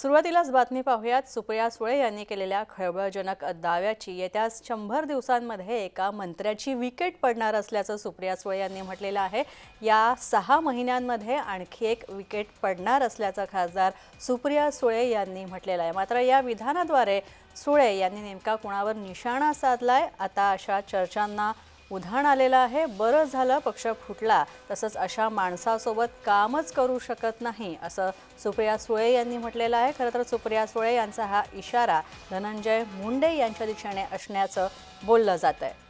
सुरुवातीलाच बातमी पाहूयात. सुप्रिया सुळे यांनी केलेल्या खळबळजनक दाव्याची येत्या शंभर दिवसांमध्ये एका मंत्र्याची विकेट पडणार असल्याचं सुप्रिया सुळे यांनी म्हटलेलं आहे. या सहा महिन्यांमध्ये आणखी एक विकेट पडणार असल्याचं खासदार सुप्रिया सुळे यांनी म्हटलेलं आहे. मात्र या विधानाद्वारे सुळे यांनी नेमका कुणावर निशाणा साधलाय? आता अशा चर्चांना उधाण आलेलं आहे बरं झालं पक्ष फुटला. तसंच अशा माणसासोबत कामच करू शकत नाही असं सुप्रिया सुळे यांनी म्हटलेलं आहे. खरं तर सुप्रिया सुळे यांचा हा इशारा धनंजय मुंडे यांच्या दिशेने असण्याचं बोललं जात आहे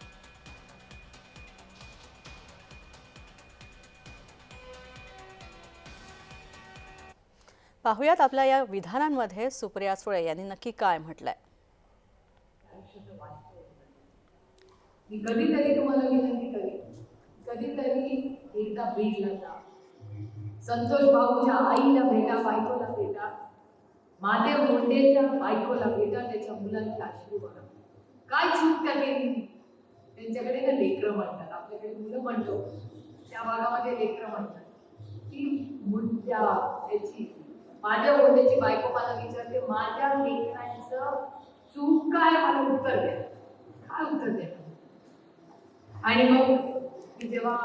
पाहुयात आपल्या या विधानांमध्ये सुप्रिया सुळे यांनी नक्की काय म्हटलंय. मी कधीतरी तुम्हाला विनंती करेन कधीतरी एकदा भेटला जा संतोष भाऊच्या आईला भेटा बायकोला भेटा महादेव मुंडेच्या बायकोला भेटा त्याच्या मुलांचे आशीर्वाद काय चूक त्या केली? त्यांच्याकडे ना लेकरं म्हणतात. आपल्याकडे मुलं म्हणतो. त्या भागामध्ये लेकरं म्हणतात. ती मुद्द्या त्याची माझ्या मुंडेची बायको मला विचारते माझ्या लेकरांचं चूक काय? मला उत्तर द्या. काय उत्तर द्या? आणि मग मी जेव्हा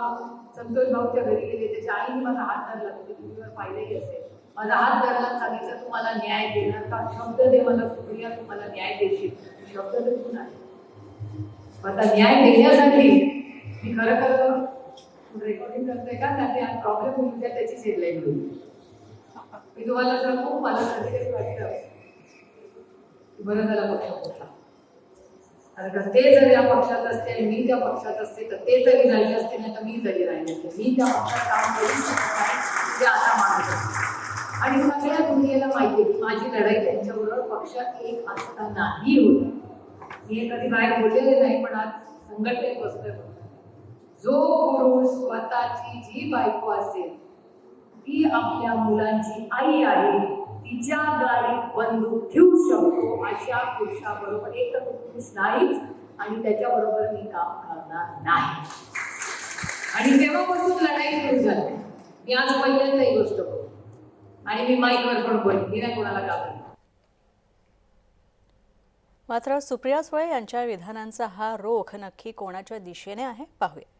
संतोष भाऊच्या घरी गेले त्याच्या आईने माझा हात धरला. म्हणजे टीव्हीवर पाहिलेही असेल. माझा हात धरला सांगितलं तुम्हाला न्याय देणार का? शब्द दे मला सुप्रिया तुम्हाला न्याय देशील. शब्द तर नाही आता न्याय देण्यासाठी मी खरं खरं रेकॉर्डिंग करते का? त्याने प्रॉब्लेम होईल त्या त्याची हेडलाईन होईल. मी तुम्हाला सांगू मला कधीतरी वाटतं बरं झालं पक्ष होता कारण का ते जर या पक्षात असते आणि मी त्या पक्षात असते तर ते तरी झाले असते नाही तर मी तरी राहिले असते. मी त्या पक्षात काम करू शकत नाही ते आता मानत असते आणि सगळ्या दुनियेला माहिती आहे की माझी लढाई त्यांच्याबरोबर पक्षात एक असतानाही होती. मी हे कधी बाहेर बोललेले नाही पण आज संघटनेत बसतोय जो पुरुष स्वतःची जी बायको असेल ती आपल्या मुलांची आई आहे. तिच्या गाडीत बंदूक ठेवू शकतो अशा पुरुषाबरोबर एक तर पुरुष नाहीच आणि त्याच्याबरोबर मी काम करणार नाही. आणि तेव्हापासून लढाई सुरू झाली. मी आज पहिल्यांदा ही गोष्ट बोलतो आणि मी माईकवर पण बोलली. मी नाही कोणाला घाबरली मात्र सुप्रिया सुळे यांच्या विधानांचा हा रोख नक्की कोणाच्या दिशेने आहे? पाहूया.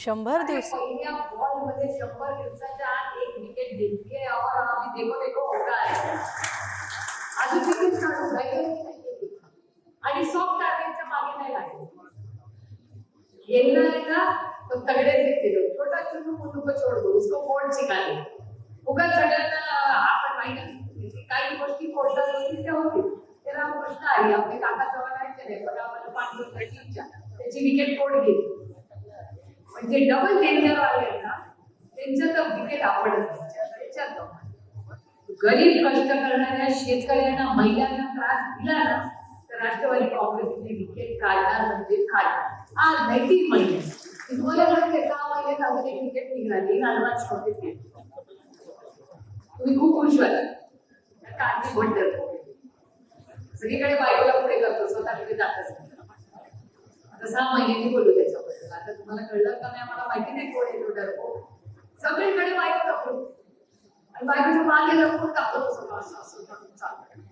शंभर दिवस. शंभर दिवसाच्या आत एक विकेट जिंकले और आम्ही देखो देखो होता है अजून विकेट काढून नाही. आणि सॉफ्ट टार्गेटच्या मागे नाही लागले. खेलना है ना तो तगड़े से खेलो छोटा चुनू मुन्नू को छोड़ दो उसको कोण शिकाले उगाच सगळ्यांना आपण माहिती की काही गोष्टी कोणत्या गोष्टी त्या होतील? ते रामकृष्ण हरी आपले काका ते नाही? पण आम्हाला इच्छा. त्याची विकेट कोण घेईल? म्हणजे डबल डेंजर वाले आहेत ना त्यांच्या तर विकेट आपणच त्याच्यात गरीब कष्ट करणाऱ्या शेतकऱ्यांना महिलांना त्रास दिला ना तर राष्ट्रवादी काँग्रेसने विकेट काढणार म्हणजे काढणार. आज नाही तीन महिने तुम्हाला सांगते सहा महिन्यात अजून क्रिकेट विकेट निघाली नालवाज शॉर्टेज तुम्ही खूप खुश व्हाल. काळजी म्हणतात सगळीकडे बायकोला पुढे करतो स्वतःकडे जातच नाही. आता सहा महिन्यांनी बोलू त्याच्याबद्दल आता तुम्हाला कळलं का नाही? मला माहिती नाही कोण येतो डरपो सगळीकडे बायको दाखवतो आणि बायकोचं मागे लपून दाखवतो सगळं असं असं करून चालतं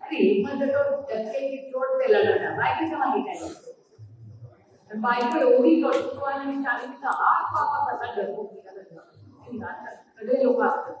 अरे म्हणजे तो डक्क्याची चोट ते लढा बायकोच्या मागे काय तर बायको एवढी कर्तृत्वाने आणि चांगली तर हा बाबा कसा डरपो सगळे लोक असतात.